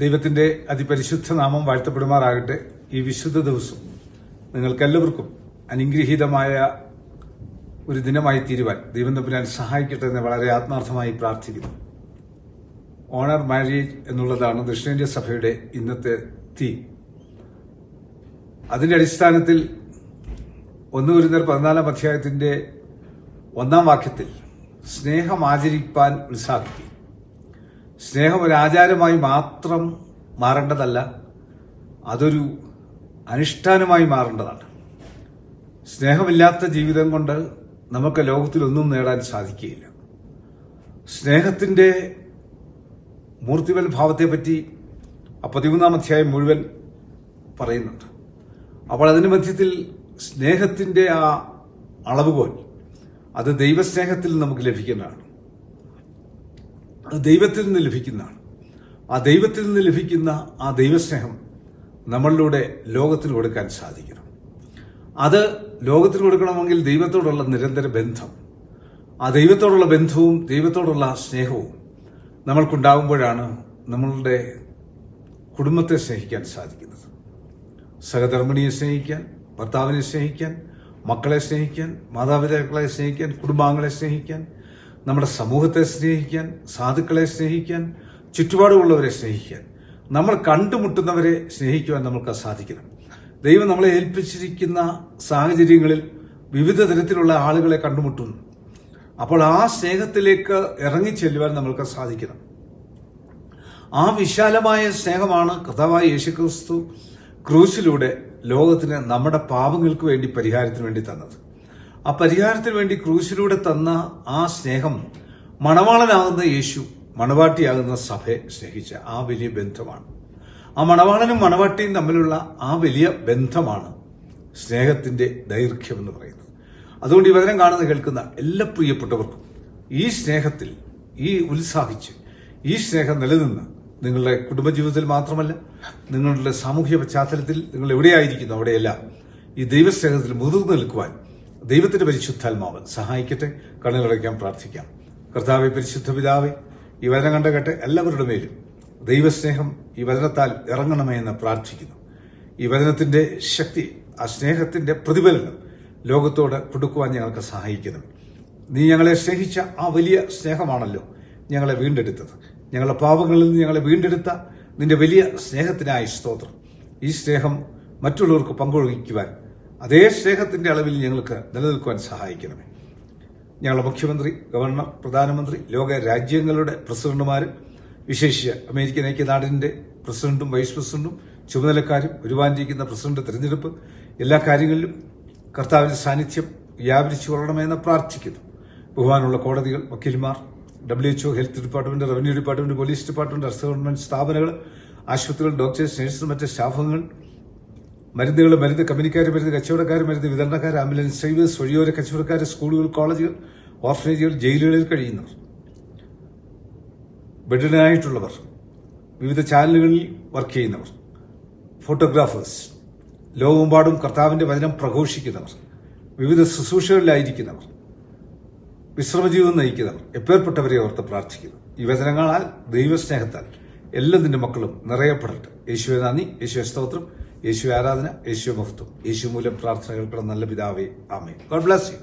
ദൈവത്തിന്റെ അതിപരിശുദ്ധ നാമം വാഴ്ത്തപ്പെടുമാറാകട്ടെ ഈ വിശുദ്ധ ദിവസം നിങ്ങൾക്കെല്ലാവർക്കും അനുഗ്രഹീതമായ ഒരു ദിനമായി തീരുവാൻ ദൈവം തമ്പുരാൻ സഹായിക്കട്ടെ എന്ന് വളരെ ആത്മാർത്ഥമായി പ്രാർത്ഥിക്കുന്നു. ഓണർ മാരേജ് എന്നുള്ളതാണ് ദക്ഷിണേന്ത്യ സഭയുടെ ഇന്നത്തെ തീം. അതിന്റെ അടിസ്ഥാനത്തിൽ ഒന്ന് കുരുന്നർ പതിനാലാം അധ്യായത്തിന്റെ ഒന്നാം വാക്യത്തിൽ സ്നേഹം ആചരിപ്പാൻ ഉത്സാഹിക്കും സ്നേഹം ഒരു ആചാരമായി മാത്രം മാറേണ്ടതല്ല അതൊരു അനുഷ്ഠാനമായി മാറേണ്ടതാണ്. സ്നേഹമില്ലാത്ത ജീവിതം കൊണ്ട് നമുക്ക് ലോകത്തിലൊന്നും നേടാൻ സാധിക്കുകയില്ല. സ്നേഹത്തിന്റെ മൂർത്തിവൽ ഭാവത്തെപ്പറ്റി ആ പതിമൂന്നാം അധ്യായം മുഴുവൻ പറയുന്നുണ്ട്. അപ്പോൾ അതിന് മധ്യത്തിൽ സ്നേഹത്തിന്റെ ആ അളവുകോൽ അത് ദൈവസ്നേഹത്തിൽ നമുക്ക് ലഭിക്കുന്നതാണ്. ദൈവത്തിൽ നിന്ന് ലഭിക്കുന്നതാണ്. ആ ദൈവത്തിൽ നിന്ന് ലഭിക്കുന്ന ആ ദൈവസ്നേഹം നമ്മളിലൂടെ ലോകത്തിൽ കൊടുക്കാൻ സാധിക്കണം. അത് ലോകത്തിൽ കൊടുക്കണമെങ്കിൽ ദൈവത്തോടുള്ള നിരന്തര ബന്ധം ആ ദൈവത്തോടുള്ള ബന്ധവും ദൈവത്തോടുള്ള സ്നേഹവും നമ്മൾക്കുണ്ടാകുമ്പോഴാണ് നമ്മളുടെ കുടുംബത്തെ സ്നേഹിക്കാൻ സാധിക്കുന്നത്. സഹധർമ്മിണിയെ സ്നേഹിക്കാൻ ഭർത്താവിനെ സ്നേഹിക്കാൻ മക്കളെ സ്നേഹിക്കാൻ മാതാപിതാക്കളെ സ്നേഹിക്കാൻ കുടുംബാംഗങ്ങളെ സ്നേഹിക്കാൻ നമ്മുടെ സമൂഹത്തെ സ്നേഹിക്കാൻ സാധുക്കളെ സ്നേഹിക്കാൻ ചുറ്റുപാടുമുള്ളവരെ സ്നേഹിക്കാൻ. നമ്മൾ കണ്ടുമുട്ടുന്നവരെ സ്നേഹിക്കുവാൻ നമുക്ക് സാധിക്കണം. ദൈവം നമ്മളെ ഏൽപ്പിച്ചിരിക്കുന്ന സാഹചര്യങ്ങളിൽ വിവിധ തരത്തിലുള്ള ആളുകളെ കണ്ടുമുട്ടുന്നു. അപ്പോൾ ആ സ്നേഹത്തിലേക്ക് ഇറങ്ങിച്ചെല്ലുവാൻ നമ്മൾക്ക് സാധിക്കണം. ആ വിശാലമായ സ്നേഹമാണ് കർത്താവായ യേശുക്രിസ്തു ക്രൂശിലൂടെ ലോകത്തിന് നമ്മുടെ പാപങ്ങൾക്ക് വേണ്ടി പരിഹാരത്തിന് വേണ്ടി തന്നത്. ആ പരിഹാരത്തിന് വേണ്ടി ക്രൂശിലൂടെ തന്ന ആ സ്നേഹം മണവാളനാകുന്ന യേശു മണവാട്ടിയാകുന്ന സഭയെ സ്നേഹിച്ച ആ വലിയ ബന്ധമാണ്. ആ മണവാളനും മണവാട്ടിയും തമ്മിലുള്ള ആ വലിയ ബന്ധമാണ് സ്നേഹത്തിന്റെ ദൈർഘ്യം എന്ന് പറയുന്നത്. അതുകൊണ്ട് ഈ വചനം കാണുന്ന കേൾക്കുന്ന എല്ലാ പ്രിയപ്പെട്ടവർക്കും ഈ സ്നേഹത്തിൽ ഈ ഉത്സാഹിച്ച് ഈ സ്നേഹം നിലനിന്ന് നിങ്ങളുടെ കുടുംബജീവിതത്തിൽ മാത്രമല്ല നിങ്ങളുടെ സാമൂഹ്യ പശ്ചാത്തലത്തിൽ നിങ്ങൾ എവിടെയായിരിക്കുന്നു അവിടെയെല്ലാം ഈ ദൈവസ്നേഹത്തിൽ മുതിർന്നു നിൽക്കുവാൻ ദൈവത്തിന്റെ പരിശുദ്ധാത്മാവ് സഹായിക്കട്ടെ കണ്ണുകളടയ്ക്കാൻ പ്രാർത്ഥിക്കാം. കർത്താവെ പരിശുദ്ധ പിതാവെ ഈ വചനം കണ്ട കേട്ട് എല്ലാവരുടെ മേലും ദൈവസ്നേഹം ഈ വചനത്താൽ ഇറങ്ങണമേ എന്ന് പ്രാർത്ഥിക്കുന്നു. ഈ വചനത്തിന്റെ ശക്തി ആ സ്നേഹത്തിന്റെ പ്രതിഫലനം ലോകത്തോട് കൊടുക്കുവാൻ ഞങ്ങൾക്ക് സഹായിക്കുന്നു. നീ ഞങ്ങളെ സ്നേഹിച്ച ആ വലിയ സ്നേഹമാണല്ലോ ഞങ്ങളെ വീണ്ടെടുത്തത്. ഞങ്ങളുടെ പാപങ്ങളിൽ നിന്ന് ഞങ്ങളെ വീണ്ടെടുത്ത നിന്റെ വലിയ സ്നേഹത്തിനായി സ്തോത്രം. ഈ സ്നേഹം മറ്റുള്ളവർക്ക് പങ്കുവയ്ക്കുവാൻ അതേ സ്നേഹത്തിന്റെ അളവിൽ ഞങ്ങൾക്ക് നിലനിൽക്കുവാൻ സഹായിക്കണമേ. ഞങ്ങളുടെ മുഖ്യമന്ത്രി ഗവർണർ പ്രധാനമന്ത്രി ലോക രാജ്യങ്ങളുടെ പ്രസിഡന്റുമാർ വിശേഷിച്ച് അമേരിക്കൻ ഐക്യനാടിന്റെ പ്രസിഡന്റും വൈസ് പ്രസിഡന്റും ചുമതലക്കാരും ഒരുവാനിരിക്കുന്ന പ്രസിഡന്റ് തെരഞ്ഞെടുപ്പ് എല്ലാ കാര്യങ്ങളിലും കർത്താവിന്റെ സാന്നിധ്യം വ്യാപരിച്ചു കൊള്ളണമെന്ന് പ്രാർത്ഥിക്കുന്നു. ബഹുമാനുള്ള കോടതികൾ വക്കീൽമാർ W H O health department revenue department police department അർദ്ധ ഗവൺമെന്റ് സ്ഥാപനങ്ങൾ ആശുപത്രികൾ ഡോക്ടേഴ്സ് നഴ്സസ് മറ്റ് സ്റ്റാഫുകൾ മരുന്നുകൾ മരുന്ന് കമ്പനിക്കാർ മരുന്ന് കച്ചവടക്കാർ മരുന്ന് വിതരണക്കാർ ആംബുലൻസ് ഡ്രൈവേഴ്സ് വഴിയോര കച്ചവടക്കാർ സ്കൂളുകൾ കോളേജുകൾ ഓർഫനേജുകൾ ജയിലുകളിൽ കഴിയുന്നവർ. ബെഡിനായിട്ടുള്ളവർ വിവിധ ചാനലുകളിൽ വർക്ക് ചെയ്യുന്നവർ. ഫോട്ടോഗ്രാഫേഴ്സ്. ലോകമെമ്പാടും കർത്താവിന്റെ വചനം പ്രഘോഷിക്കുന്നവർ. വിവിധ ശുശ്രൂഷകളിലായിരിക്കുന്നവർ. വിശ്രമജീവിതം നയിക്കുന്നവർ. എപ്പേർപ്പെട്ടവരെ ഓർത്ത് പ്രാർത്ഥിക്കുന്നു. ഈ വചനങ്ങളാൽ ദൈവസ്നേഹത്താൽ എല്ലാ നിന്റെ മക്കളും നിറയപ്പെടട്ടെ. യേശുവെ നന്ദി. യേശുവെ സ്തോത്രം. യേശു ആരാധന യേശു മഹത്വം യേശു മൂലം പ്രാർത്ഥനകൾക്കുള്ള നല്ല പിതാവേ ആമേ ഗോഡ് ബ്ലസ് യു